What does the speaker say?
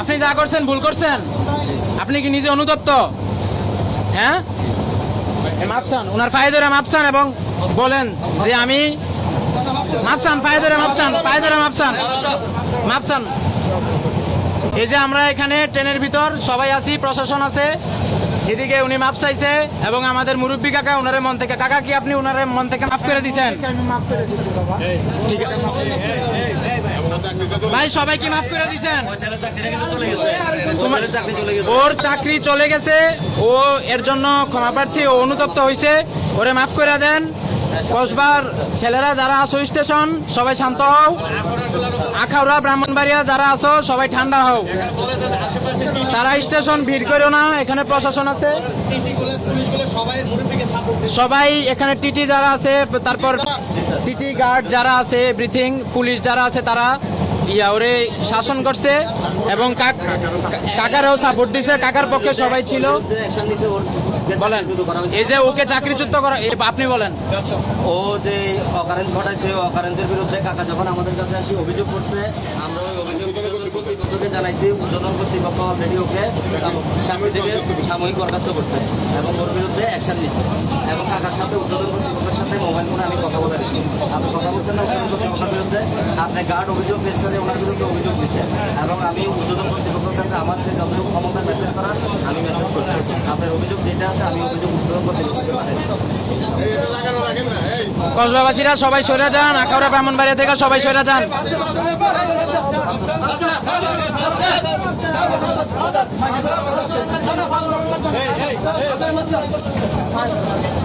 আপনি যা করছেন ভুল করছেন? আপনি কি নিজে অনুতপ্ত? হ্যাঁ? এ মাপসান ওনার পায়ে ধরে মাপসান এবং বলেন যে আমি মাপসান পায়ে ধরে মাপসান পায়ে ধরে মাপসান মাপসান এই যে আমরা এখানে ট্রেনের ভিতর সবাই আছি, প্রশাসন আছে এদিকে উনি মাপ চাইছে এবং আমাদের মুরব্বী কাকা ওনার মন থেকে কাকা কি আপনি ওনার মন থেকে মাফ করে দিচ্ছেন ভাই, সবাই কি মাফ করে দিচ্ছেন ওর চাকরি চলে গেছে, ও এর জন্য ক্ষমা প্রার্থী, ও অনুতপ্ত হয়েছে ওরে মাফ করে দেন। কসবার ছেলেরা যারা আছো স্টেশন, সবাই শান্ত হও। আখাউড়া, ব্রাহ্মণবাড়িয়া যারা আছো, সবাই ঠান্ডা হও। তারা স্টেশন ভিড় করো না, এখানে প্রশাসন আছে। সবাই এখানে টিটি যারা আছে, তারপর টিটি গার্ড যারা আছে, ব্রিথিং পুলিশ যারা আছে, তারা ইয়া ওরে শাসন করছে এবং কাক- কাকারও সাপোর্ট দিছে, কাকার পক্ষে সবাই ছিল। বলেন, এই যে ওকে চাকরিচ্যুত করা আপনি বলেন। ও যে অকারেন্স ঘটাইছে অকারেন্সের বিরুদ্ধে কাকা যখন আমাদের কাছে আসি অভিযোগ করছে, আমরা ওই অভিযোগ কর্তৃপক্ষকে জানাইছি উর্ধ্বতন কর্তৃপক্ষ অলরেডি ওকে চাকরি থেকে সাময়িক বরখাস্ত করছে এবং ওর বিরুদ্ধে অ্যাকশন নিচ্ছে। এবং কাকার সাথে উর্ধ্বতন কর্তৃপক্ষের সাথে মোবাইল ফোনে আমি কথা আমি কথা বলছেন না ওনার বিরুদ্ধে আপনি গার্ড অভিযোগ পেশ করে ওনার বিরুদ্ধে অভিযোগ দিচ্ছেন এবং আমি কর্তৃপক্ষের কাছে আমার যে যতটুকু ক্ষমতা মেসেজ করার আমি মেসেজ করছি। আপনার অভিযোগ যেটা আছে আমি অভিযোগ কর্তৃপক্ষকে পাঠাচ্ছি কসবাবাসীরা সবাই সরে যান আকাউরা ব্রাহ্মণবাড়িয়া থেকে সবাই সরে যান। Hey, hey, hey.